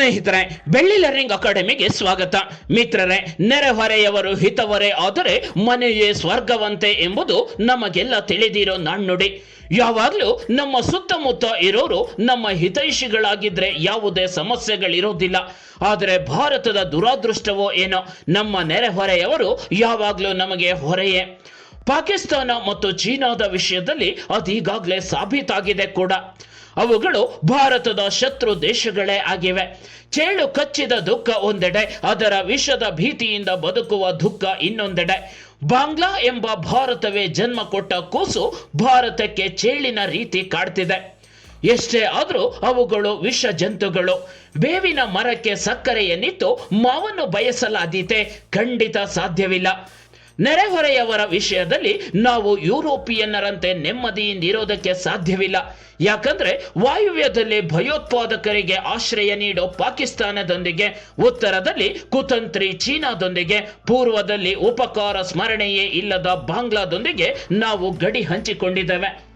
ಸ್ನೇಹಿತರೆ, ಬೆಳ್ಳಿ ಲರ್ನಿಂಗ್ ಅಕಾಡೆಮಿಗೆ ಸ್ವಾಗತ. ಮಿತ್ರರೇ, ನೆರೆಹೊರೆಯವರು ಹಿತವರೇ, ಆದರೆ ಮನೆಯೇ ಸ್ವರ್ಗವಂತೆ ಎಂಬುದು ನಮಗೆಲ್ಲ ತಿಳಿದಿರೋ ನಾಣ್ಣುಡಿ. ಯಾವಾಗಲೂ ನಮ್ಮ ಸುತ್ತಮುತ್ತ ಇರೋರು ನಮ್ಮ ಹಿತೈಷಿಗಳಾಗಿದ್ರೆ ಯಾವುದೇ ಸಮಸ್ಯೆಗಳಿರೋದಿಲ್ಲ. ಆದರೆ ಭಾರತದ ದುರಾದೃಷ್ಟವೋ ಏನೋ, ನಮ್ಮ ನೆರೆಹೊರೆಯವರು ಯಾವಾಗಲೂ ನಮಗೆ ಹೊರೆಯೇ. ಪಾಕಿಸ್ತಾನ ಮತ್ತು ಚೀನಾದ ವಿಷಯದಲ್ಲಿ ಅದೀಗಾಗಲೇ ಸಾಬೀತಾಗಿದೆ ಕೂಡ. ಅವುಗಳು ಭಾರತದ ಶತ್ರು ದೇಶಗಳೇ ಆಗಿವೆ. ಚೇಳು ಕಚ್ಚಿದ ದುಃಖ ಒಂದೆಡೆ, ಅದರ ವಿಷದ ಭೀತಿಯಿಂದ ಬದುಕುವ ದುಃಖ ಇನ್ನೊಂದೆಡೆ. ಬಾಂಗ್ಲಾ ಎಂಬ ಭಾರತವೇ ಜನ್ಮ ಕೊಟ್ಟ ಕೂಸು ಭಾರತಕ್ಕೆ ಚೇಳಿನ ರೀತಿ ಕಾಡ್ತಿದೆ. ಎಷ್ಟೇ ಆದರೂ ಅವುಗಳು ವಿಷ ಜಂತುಗಳು. ಬೇವಿನ ಮರಕ್ಕೆ ಸಕ್ಕರೆಯನ್ನಿತ್ತು ಮಾವನ್ನು ಬಯಸಲಾದೀತೆ, ಖಂಡಿತ ಸಾಧ್ಯವಿಲ್ಲ. ನೆರೆಹೊರೆಯವರ ವಿಷಯದಲ್ಲಿ ನಾವು ಯುರೋಪಿಯನ್ನರಂತೆ ನೆಮ್ಮದಿಯಿಂದ ಇರೋದಕ್ಕೆ ಸಾಧ್ಯವಿಲ್ಲ. ಯಾಕಂದ್ರೆ ವಾಯುವ್ಯದಲ್ಲಿ ಭಯೋತ್ಪಾದಕರಿಗೆ ಆಶ್ರಯ ನೀಡೋ ಪಾಕಿಸ್ತಾನದೊಂದಿಗೆ, ಉತ್ತರದಲ್ಲಿ ಕುತಂತ್ರಿ ಚೀನಾದೊಂದಿಗೆ, ಪೂರ್ವದಲ್ಲಿ ಉಪಕಾರ ಸ್ಮರಣೆಯೇ ಇಲ್ಲದ ಬಾಂಗ್ಲಾದೊಂದಿಗೆ ನಾವು ಗಡಿ ಹಂಚಿಕೊಂಡಿದ್ದೇವೆ.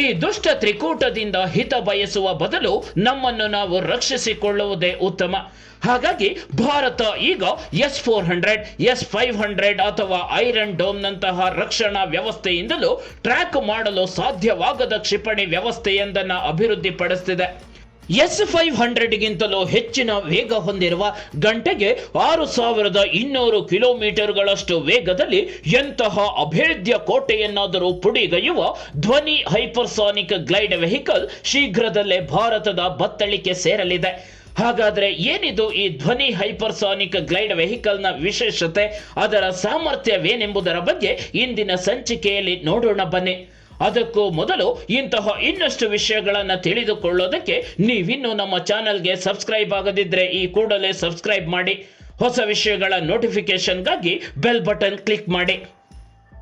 ಈ ದುಷ್ಟ ತ್ರಿಕೂಟದಿಂದ ಹಿತ ಬಯಸುವ ಬದಲು ನಮ್ಮನ್ನು ನಾವು ರಕ್ಷಿಸಿಕೊಳ್ಳುವುದೇ ಉತ್ತಮ. ಹಾಗಾಗಿ ಭಾರತ ಈಗ S four hundred, S five hundred ಅಥವಾ ಐರನ್ ಡೋಮ್ನಂತಹ ರಕ್ಷಣಾ ವ್ಯವಸ್ಥೆಯಿಂದಲೂ ಟ್ರ್ಯಾಕ್ ಮಾಡಲು ಸಾಧ್ಯವಾಗದ ಕ್ಷಿಪಣಿ ವ್ಯವಸ್ಥೆಯೊಂದನ್ನು ಅಭಿವೃದ್ಧಿಪಡಿಸುತ್ತಿದೆ ಎಸ್ ಫೈವ್ ಹಂಡ್ರೆಡ್ಗಿಂತಲೂ ಹೆಚ್ಚಿನ ವೇಗ ಹೊಂದಿರುವ ಗಂಟೆಗೆ ಆರು ಸಾವಿರದ ಇನ್ನೂರು ಕಿಲೋಮೀಟರ್ಗಳಷ್ಟು ವೇಗದಲ್ಲಿ ಎಂತಹ ಅಭೇದ್ಯ ಕೋಟೆಯನ್ನಾದರೂ ಪುಡಿಗೈಯುವ ಧ್ವನಿ ಹೈಪರ್ಸಾನಿಕ್ ಗ್ಲೈಡ್ ವೆಹಿಕಲ್ ಶೀಘ್ರದಲ್ಲೇ ಭಾರತದ ಬತ್ತಳಿಕೆ ಸೇರಲಿದೆ. ಹಾಗಾದ್ರೆ ಏನಿದು ಈ ಧ್ವನಿ ಹೈಪರ್ಸಾನಿಕ್ ಗ್ಲೈಡ್ ವೆಹಿಕಲ್ನ ವಿಶೇಷತೆ? ಅದರ ಸಾಮರ್ಥ್ಯವೇನೆಂಬುದರ ಬಗ್ಗೆ ಇಂದಿನ ಸಂಚಿಕೆಯಲ್ಲಿ ನೋಡೋಣ ಬನ್ನಿ. ಅದಕ್ಕೂ ಮೊದಲು ಇಂತಹ ಇನ್ನಷ್ಟು ವಿಷಯಗಳನ್ನು ತಿಳಿದುಕೊಳ್ಳೋದಕ್ಕೆ ನೀವಿನ್ನೂ ನಮ್ಮ ಚಾನಲ್ಗೆ ಸಬ್ಸ್ಕ್ರೈಬ್ ಆಗದಿದ್ರೆ ಈ ಕೂಡಲೇ ಸಬ್ಸ್ಕ್ರೈಬ್ ಮಾಡಿ. ಹೊಸ ವಿಷಯಗಳ ನೋಟಿಫಿಕೇಶನ್ಗಾಗಿ ಬೆಲ್ ಬಟನ್ ಕ್ಲಿಕ್ ಮಾಡಿ.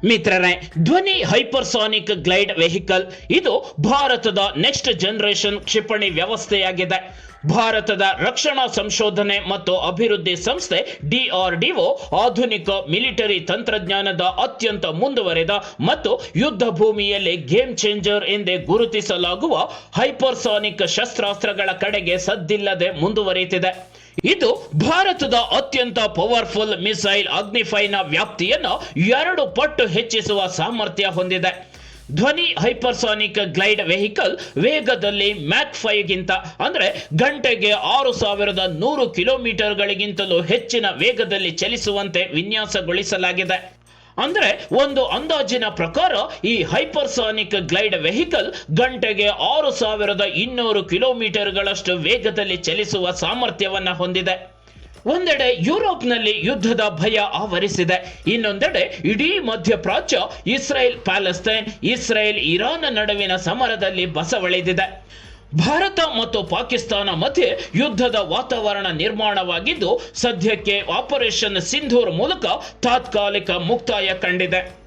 ಮಿತ್ರರೇ, ಧ್ವನಿ ಹೈಪರ್ಸಾನಿಕ್ ಗ್ಲೈಡ್ ವೆಹಿಕಲ್, ಇದು ಭಾರತದ ನೆಕ್ಸ್ಟ್ ಜನರೇಷನ್ ಕ್ಷಿಪಣಿ ವ್ಯವಸ್ಥೆಯಾಗಿದೆ. ಭಾರತದ ರಕ್ಷಣಾ ಸಂಶೋಧನೆ ಮತ್ತು ಅಭಿವೃದ್ಧಿ ಸಂಸ್ಥೆ ಡಿಆರ್ಡಿಒ ಆಧುನಿಕ ಮಿಲಿಟರಿ ತಂತ್ರಜ್ಞಾನದ ಅತ್ಯಂತ ಮುಂದುವರೆದ ಮತ್ತು ಯುದ್ಧ ಭೂಮಿಯಲ್ಲಿ ಗೇಮ್ ಚೇಂಜರ್ ಎಂದೇ ಗುರುತಿಸಲಾಗುವ ಹೈಪರ್ಸಾನಿಕ್ ಶಸ್ತ್ರಾಸ್ತ್ರಗಳ ಕಡೆಗೆ ಸದ್ದಿಲ್ಲದೆ ಮುಂದುವರಿಯುತ್ತಿದೆ. ಇದು ಭಾರತದ ಅತ್ಯಂತ ಪವರ್ಫುಲ್ ಮಿಸೈಲ್ ಅಗ್ನಿಫೈನ ವ್ಯಾಪ್ತಿಯನ್ನು ಎರಡು ಪಟ್ಟು ಹೆಚ್ಚಿಸುವ ಸಾಮರ್ಥ್ಯ ಹೊಂದಿದೆ. ಧ್ವನಿ ಹೈಪರ್ಸಾನಿಕ್ ಗ್ಲೈಡ್ ವೆಹಿಕಲ್ ವೇಗದಲ್ಲಿ ಮ್ಯಾಕ್ ಫೈವ್ಗಿಂತ ಅಂದರೆ ಗಂಟೆಗೆ ಆರು ಸಾವಿರದ ನೂರು ಕಿಲೋಮೀಟರ್ಗಳಿಗಿಂತಲೂ ಹೆಚ್ಚಿನ ವೇಗದಲ್ಲಿ ಚಲಿಸುವಂತೆ ವಿನ್ಯಾಸಗೊಳಿಸಲಾಗಿದೆ. ಅಂದರೆ ಒಂದು ಅಂದಾಜಿನ ಪ್ರಕಾರ ಈ ಹೈಪರ್ಸಾನಿಕ್ ಗ್ಲೈಡ್ ವೆಹಿಕಲ್ ಗಂಟೆಗೆ ಆರು ಸಾವಿರದ ಇನ್ನೂರು ಕಿಲೋಮೀಟರ್ಗಳಷ್ಟು ವೇಗದಲ್ಲಿ ಚಲಿಸುವ ಸಾಮರ್ಥ್ಯವನ್ನು ಹೊಂದಿದೆ. ಒಂದೆಡೆ ಯುರೋಪ್ನಲ್ಲಿ ಯುದ್ಧದ ಭಯ ಆವರಿಸಿದೆ. ಇನ್ನೊಂದೆಡೆ ಇಡೀ ಮಧ್ಯಪ್ರಾಚ್ಯ ಇಸ್ರೇಲ್, ಪ್ಯಾಲೆಸ್ತೈನ್, ಇಸ್ರೇಲ್ ಇರಾನ್ ನಡುವಿನ ಸಮರದಲ್ಲಿ ಬಸವಳಿದಿದೆ. ಭಾರತ ಮತ್ತು ಪಾಕಿಸ್ತಾನ ಮಧ್ಯೆ ಯುದ್ಧದ ವಾತಾವರಣ ನಿರ್ಮಾಣವಾಗಿದ್ದು, ಸದ್ಯಕ್ಕೆ ಆಪರೇಷನ್ ಸಿಂಧೂರ್ ಮೂಲಕ ತಾತ್ಕಾಲಿಕ ಮುಕ್ತಾಯ ಕಂಡಿದೆ.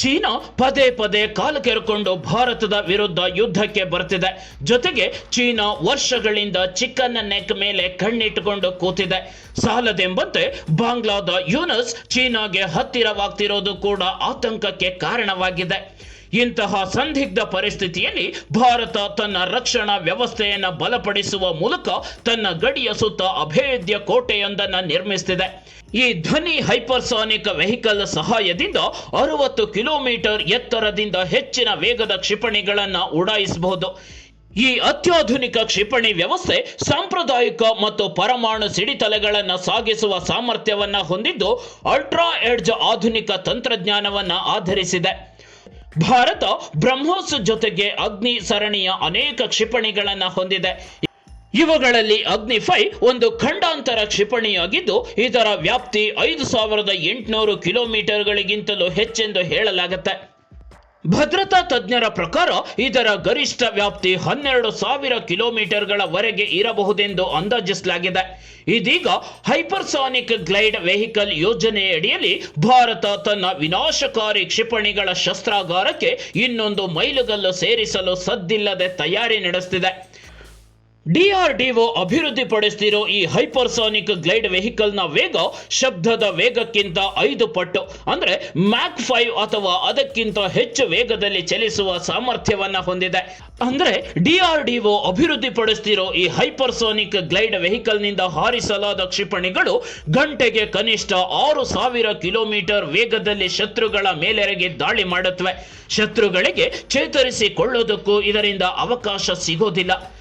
ಚೀನಾ ಪದೇ ಪದೇ ಕಾಲು ಕೆರೆಕೊಂಡು ಭಾರತದ ವಿರುದ್ಧ ಯುದ್ಧಕ್ಕೆ ಬರ್ತಿದೆ. ಜೊತೆಗೆ ಚೀನಾ ವರ್ಷಗಳಿಂದ ಚಿಕ್ಕನ್ನ ನೆಕ್ ಮೇಲೆ ಕಣ್ಣಿಟ್ಟುಕೊಂಡು ಕೂತಿದೆ. ಸಾಲದೆಂಬಂತೆ ಬಾಂಗ್ಲಾದ ಯೂನಸ್ ಚೀನಾಗೆ ಹತ್ತಿರವಾಗ್ತಿರೋದು ಕೂಡ ಆತಂಕಕ್ಕೆ ಕಾರಣವಾಗಿದೆ. ಇಂತಹ ಸಂದಿಗ್ಧ ಪರಿಸ್ಥಿತಿಯಲ್ಲಿ ಭಾರತ ತನ್ನ ರಕ್ಷಣಾ ವ್ಯವಸ್ಥೆಯನ್ನು ಬಲಪಡಿಸುವ ಮೂಲಕ ತನ್ನ ಗಡಿಯ ಸುತ್ತ ಅಭೇದ್ಯ ಕೋಟೆಯೊಂದನ್ನು ನಿರ್ಮಿಸುತ್ತಿದೆ ಈ ಧ್ವನಿ ಹೈಪರ್ಸಾನಿಕ್ ವೆಹಿಕಲ್ ಸಹಾಯದಿಂದ ಅರವತ್ತು ಕಿಲೋಮೀಟರ್ ಎತ್ತರದಿಂದ ಹೆಚ್ಚಿನ ವೇಗದ ಕ್ಷಿಪಣಿಗಳನ್ನು ಉಡಾಯಿಸಬಹುದು. ಈ ಅತ್ಯಾಧುನಿಕ ಕ್ಷಿಪಣಿ ವ್ಯವಸ್ಥೆ ಸಾಂಪ್ರದಾಯಿಕ ಮತ್ತು ಪರಮಾಣು ಸಿಡಿತಲೆಗಳನ್ನು ಸಾಗಿಸುವ ಸಾಮರ್ಥ್ಯವನ್ನು ಹೊಂದಿದ್ದು ಅಲ್ಟ್ರಾ ಎಡ್ಜ್ ಆಧುನಿಕ ತಂತ್ರಜ್ಞಾನವನ್ನು ಆಧರಿಸಿದೆ. ಭಾರತ ಬ್ರಹ್ಮೋಸ್ ಜೊತೆಗೆ ಅಗ್ನಿ ಸರಣಿಯ ಅನೇಕ ಕ್ಷಿಪಣಿಗಳನ್ನು ಹೊಂದಿದೆ. ಇವುಗಳಲ್ಲಿ ಅಗ್ನಿ ಫೈ ಒಂದು ಖಂಡಾಂತರ ಕ್ಷಿಪಣಿಯಾಗಿದ್ದು, ಇದರ ವ್ಯಾಪ್ತಿ ಐದು ಸಾವಿರದ ಎಂಟುನೂರು ಕಿಲೋಮೀಟರ್ಗಳಿಗಿಂತಲೂ ಹೆಚ್ಚೆಂದು ಹೇಳಲಾಗುತ್ತೆ. ಭದ್ರತಾ ತಜ್ಞರ ಪ್ರಕಾರ ಇದರ ಗರಿಷ್ಠ ವ್ಯಾಪ್ತಿ ಹನ್ನೆರಡು ಸಾವಿರ ಕಿಲೋಮೀಟರ್ಗಳವರೆಗೆ ಇರಬಹುದೆಂದು ಅಂದಾಜಿಸಲಾಗಿದೆ. ಇದೀಗ ಹೈಪರ್ಸಾನಿಕ್ ಗ್ಲೈಡ್ ವೆಹಿಕಲ್ ಯೋಜನೆಯಡಿಯಲ್ಲಿ ಭಾರತ ತನ್ನ ವಿನಾಶಕಾರಿ ಕ್ಷಿಪಣಿಗಳ ಶಸ್ತ್ರಾಗಾರಕ್ಕೆ ಇನ್ನೊಂದು ಮೈಲುಗಲ್ಲು ಸೇರಿಸಲು ಸದ್ದಿಲ್ಲದೆ ತಯಾರಿ ನಡೆಸುತ್ತಿದೆ ಡಿಆರ್ಡಿಒ ಅಭಿವೃದ್ಧಿಪಡಿಸ್ತಿರೋ ಈ ಹೈಪರ್ಸಾನಿಕ್ ಗ್ಲೈಡ್ ವೆಹಿಕಲ್ನ ವೇಗ ಶಬ್ದದ ವೇಗಕ್ಕಿಂತ ಐದು ಪಟ್ಟು. ಅಂದ್ರೆ ಮ್ಯಾಕ್ ಫೈವ್ ಅಥವಾ ಅದಕ್ಕಿಂತ ಹೆಚ್ಚು ವೇಗದಲ್ಲಿ ಚಲಿಸುವ ಸಾಮರ್ಥ್ಯವನ್ನ ಹೊಂದಿದೆ. ಅಂದ್ರೆ ಡಿಆರ್ಡಿಒ ಅಭಿವೃದ್ಧಿಪಡಿಸ್ತಿರೋ ಈ ಹೈಪರ್ಸಾನಿಕ್ ಗ್ಲೈಡ್ ವೆಹಿಕಲ್ನಿಂದ ಹಾರಿಸಲಾದ ಕ್ಷಿಪಣಿಗಳು ಗಂಟೆಗೆ ಕನಿಷ್ಠ ಆರು ಸಾವಿರ ಕಿಲೋಮೀಟರ್ ವೇಗದಲ್ಲಿ ಶತ್ರುಗಳ ಮೇಲೆರೆಗೆ ದಾಳಿ ಮಾಡುತ್ತವೆ. ಶತ್ರುಗಳಿಗೆ ಚೇತರಿಸಿಕೊಳ್ಳೋದಕ್ಕೂ ಇದರಿಂದ ಅವಕಾಶ ಸಿಗೋದಿಲ್ಲ.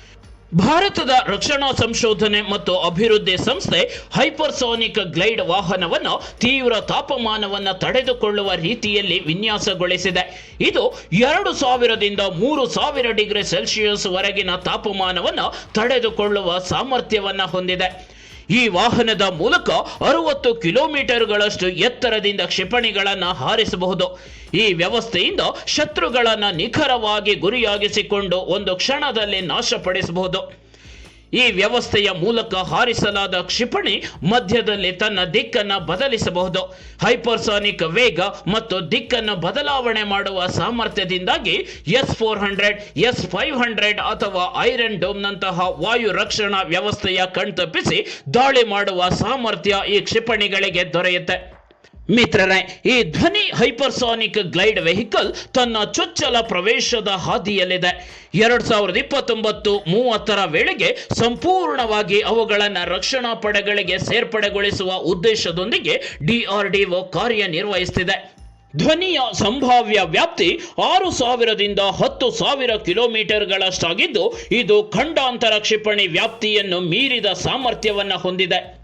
ಭಾರತದ ರಕ್ಷಣಾ ಸಂಶೋಧನೆ ಮತ್ತು ಅಭಿವೃದ್ಧಿ ಸಂಸ್ಥೆ ಹೈಪರ್ಸೋನಿಕ್ ಗ್ಲೈಡ್ ವಾಹನವನ್ನು ತೀವ್ರ ತಾಪಮಾನವನ್ನು ತಡೆದುಕೊಳ್ಳುವ ರೀತಿಯಲ್ಲಿ ವಿನ್ಯಾಸಗೊಳಿಸಿದೆ. ಇದು ಎರಡು ಸಾವಿರದಿಂದ ಮೂರು ಸಾವಿರ ಡಿಗ್ರಿ ಸೆಲ್ಸಿಯಸ್ ವರೆಗಿನ ತಾಪಮಾನವನ್ನು ತಡೆದುಕೊಳ್ಳುವ ಸಾಮರ್ಥ್ಯವನ್ನು ಹೊಂದಿದೆ. ಈ ವಾಹನದ ಮೂಲಕ ಅರವತ್ತು ಕಿಲೋಮೀಟರ್ಗಳಷ್ಟು ಎತ್ತರದಿಂದ ಕ್ಷಿಪಣಿಗಳನ್ನು ಹಾರಿಸಬಹುದು. ಈ ವ್ಯವಸ್ಥೆಯಿಂದ ಶತ್ರುಗಳನ್ನು ನಿಖರವಾಗಿ ಗುರಿಯಾಗಿಸಿಕೊಂಡು ಒಂದು ಕ್ಷಣದಲ್ಲಿ ನಾಶಪಡಿಸಬಹುದು. ಈ ವ್ಯವಸ್ಥೆಯ ಮೂಲಕ ಹಾರಿಸಲಾದ ಕ್ಷಿಪಣಿ ಮಧ್ಯದಲ್ಲಿ ತನ್ನ ದಿಕ್ಕನ್ನು ಬದಲಿಸಬಹುದು. ಹೈಪರ್ಸಾನಿಕ್ ವೇಗ ಮತ್ತು ದಿಕ್ಕನ್ನು ಬದಲಾವಣೆ ಮಾಡುವ ಸಾಮರ್ಥ್ಯದಿಂದಾಗಿ S four hundred, S five hundred ಅಥವಾ ಐರನ್ ಡೋಮ್ನಂತಹ ವಾಯು ರಕ್ಷಣಾ ವ್ಯವಸ್ಥೆಯ ಕಣ್ತಪ್ಪಿಸಿ ದಾಳಿ ಮಾಡುವ ಸಾಮರ್ಥ್ಯ ಈ ಕ್ಷಿಪಣಿಗಳಿಗೆ ದೊರೆಯುತ್ತೆ. ಮಿತ್ರರೇ, ಈ ಧ್ವನಿ ಹೈಪರ್ಸಾನಿಕ್ ಗ್ಲೈಡ್ ವೆಹಿಕಲ್ ತನ್ನ ಚೊಚ್ಚಲ ಪ್ರವೇಶದ ಹಾದಿಯಲ್ಲಿದೆ. ಎರಡ್ ಸಾವಿರದ ಇಪ್ಪತ್ತೊಂಬತ್ತು ಮೂವತ್ತರ ವೇಳೆಗೆ ಸಂಪೂರ್ಣವಾಗಿ ಅವುಗಳನ್ನು ರಕ್ಷಣಾ ಪಡೆಗಳಿಗೆ ಸೇರ್ಪಡೆಗೊಳಿಸುವ ಉದ್ದೇಶದೊಂದಿಗೆ ಡಿಆರ್ಡಿಒ ಕಾರ್ಯನಿರ್ವಹಿಸುತ್ತಿದೆ ಧ್ವನಿಯ ಸಂಭಾವ್ಯ ವ್ಯಾಪ್ತಿ ಆರು ಸಾವಿರದಿಂದ ಹತ್ತು ಸಾವಿರ ಕಿಲೋಮೀಟರ್ಗಳಷ್ಟಾಗಿದ್ದು, ಇದು ಖಂಡಾಂತರ ಕ್ಷಿಪಣಿ ವ್ಯಾಪ್ತಿಯನ್ನು ಮೀರಿದ ಸಾಮರ್ಥ್ಯವನ್ನು ಹೊಂದಿದೆ.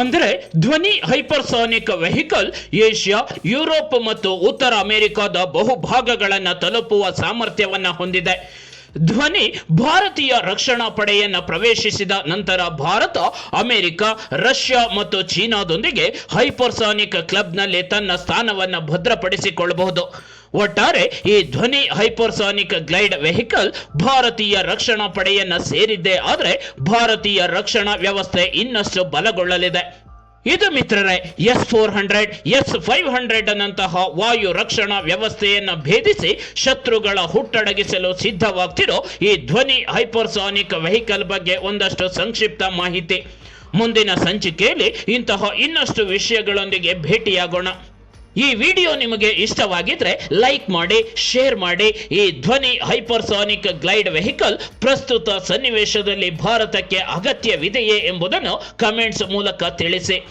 ಅಂದರೆ ಧ್ವನಿ ಹೈಪರ್ಸಾನಿಕ್ ವೆಹಿಕಲ್ ಏಷ್ಯಾ, ಯುರೋಪ್ ಮತ್ತು ಉತ್ತರ ಅಮೆರಿಕಾದ ಬಹುಭಾಗಗಳನ್ನು ತಲುಪುವ ಸಾಮರ್ಥ್ಯವನ್ನು ಹೊಂದಿದೆ. ಧ್ವನಿ ಭಾರತೀಯ ರಕ್ಷಣಾ ಪಡೆಯನ್ನು ಪ್ರವೇಶಿಸಿದ ನಂತರ ಭಾರತ, ಅಮೆರಿಕ, ರಷ್ಯಾ ಮತ್ತು ಚೀನಾದೊಂದಿಗೆ ಹೈಪರ್ಸಾನಿಕ್ ಕ್ಲಬ್ನಲ್ಲಿ ತನ್ನ ಸ್ಥಾನವನ್ನು ಭದ್ರಪಡಿಸಿಕೊಳ್ಳಬಹುದು. ಒಟ್ಟಾರೆ ಈ ಧ್ವನಿ ಹೈಪರ್ಸಾನಿಕ್ ಗ್ಲೈಡ್ ವೆಹಿಕಲ್ ಭಾರತೀಯ ರಕ್ಷಣಾ ಪಡೆಯನ್ನ ಸೇರಿದ್ದೇ ಆದರೆ ಭಾರತೀಯ ರಕ್ಷಣಾ ವ್ಯವಸ್ಥೆ ಇನ್ನಷ್ಟು ಬಲಗೊಳ್ಳಲಿದೆ. ಇದು ಮಿತ್ರರೇ, S four hundred, S five hundred ನಂತಹ ವಾಯು ರಕ್ಷಣಾ ವ್ಯವಸ್ಥೆಯನ್ನು ಭೇದಿಸಿ ಶತ್ರುಗಳ ಹುಟ್ಟಡಗಿಸಲು ಸಿದ್ಧವಾಗ್ತಿರೋ ಈ ಧ್ವನಿ ಹೈಪರ್ಸಾನಿಕ್ ವೆಹಿಕಲ್ ಬಗ್ಗೆ ಒಂದಷ್ಟು ಸಂಕ್ಷಿಪ್ತ ಮಾಹಿತಿ. ಮುಂದಿನ ಸಂಚಿಕೆಯಲ್ಲಿ ಇಂತಹ ಇನ್ನಷ್ಟು ವಿಷಯಗಳೊಂದಿಗೆ ಭೇಟಿಯಾಗೋಣ. ಈ ವಿಡಿಯೋ ನಿಮಗೆ ಇಷ್ಟವಾಗಿದ್ರೆ ಲೈಕ್ ಮಾಡಿ, ಶೇರ್ ಮಾಡಿ. ಈ ಧ್ವನಿ ಹೈಪರ್ಸಾನಿಕ್ ಗ್ಲೈಡ್ ವೆಹಿಕಲ್ ಪ್ರಸ್ತುತ ಸನ್ನಿವೇಶದಲ್ಲಿ ಭಾರತಕ್ಕೆ ಅಗತ್ಯವಿದೆಯೇ ಎಂಬುದನ್ನು ಕಮೆಂಟ್ಸ್ ಮೂಲಕ ತಿಳಿಸಿ.